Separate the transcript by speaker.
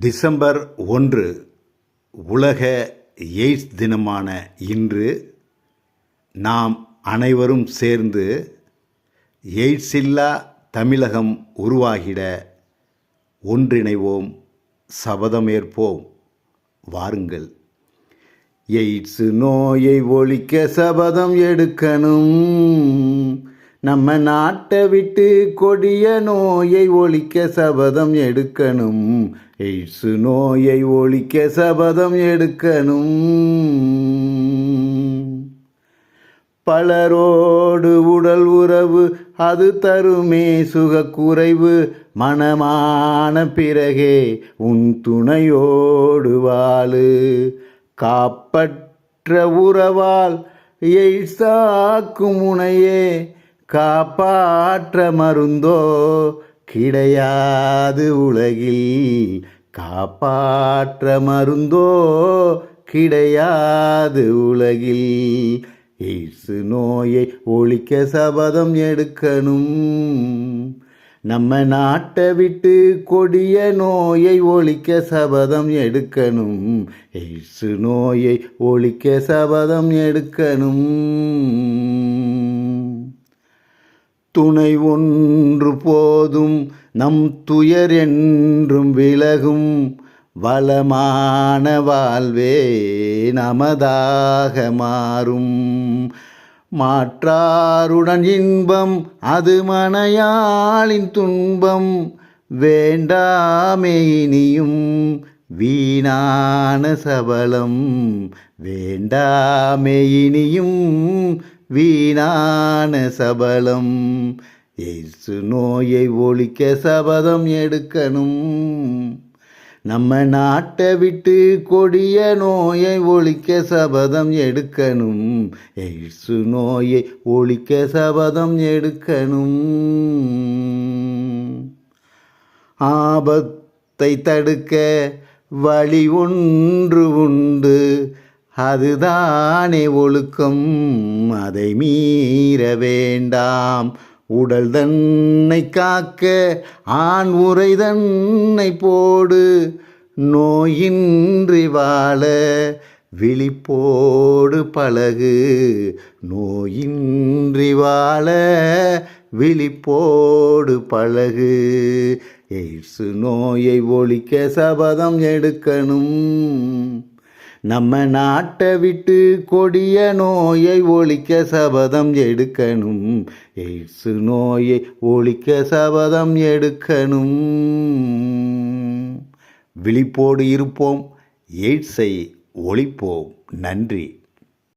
Speaker 1: December ஒன்று உலக AIDS தினமான இன்று நாம் அனைவரும் சேர்ந்து எய்ட்ஸ் இல்லா தமிழகம் உருவாகிட ஒன்றிணைவோம் சபதமேற்போம். வாருங்கள். எய்ட்ஸ் நோயை ஒழிக்க சபதம் எடுக்கணும். நம்ம நாட்டை விட்டு கொடிய நோயை ஒழிக்க சபதம் எடுக்கணும். எய்ட்ஸு நோயை ஒழிக்க சபதம் எடுக்கணும். பலரோடு உடல் உறவு அது தருமே சுகக்குறைவு. மனமான பிறகே உன் துணையோடு வாழு. காப்பற்ற உறவால் எய்ட்ஸாக்கும் முனையே காப்பாற்ற மருந்தோ? கிடையாது உலகில். காப்பாற்ற மருந்தோ? கிடையாது உலகில். எய்ட்ஸ் நோயை ஒழிக்க சபதம் எடுக்கணும். நம்ம நாட்டை விட்டு கொடிய நோயை ஒழிக்க சபதம் எடுக்கணும். எய்ட்ஸ் நோயை ஒழிக்க சபதம் எடுக்கணும். துணை ஒன்று போதும் நம் துயர் என்றும் விலகும். வளமான வாழ்வே நமதாக மாறும். மாற்றாருடன் இன்பம் அது மனையாளின் துன்பம். வேண்டாமே இனியும் வீணான சபலம். வேண்டாமே இனியும் வீணான சபலம். எய்சு நோயை ஒழிக்க சபதம் எடுக்கணும். நம்ம நாட்டை விட்டு கொடிய நோயை ஒழிக்க சபதம் எடுக்கணும். எய்ட்ஸு நோயை ஒழிக்க சபதம் எடுக்கணும். ஆபத்தை தடுக்க வழி ஒன்று உண்டு. அதுதானே ஒழுக்கம். அதை மீற வேண்டாம். உடல் தன்னை காக்க ஆண் உரை தன்னை போடு. நோயின்றி வாழ விழிப்போடு பழகு. நோயின்றி வாழ விழிப்போடு பழகு. எய்ட்ஸு நோயை ஒழிக்க சபதம் எடுக்கணும். நம்ம நாட்டை விட்டு கொடிய நோயை ஒழிக்க சபதம் எடுக்கணும். எய்ட்ஸ் நோயை ஒழிக்க சபதம் எடுக்கணும். விழிப்போடு இருப்போம் எய்ட்ஸை ஒழிப்போம். நன்றி.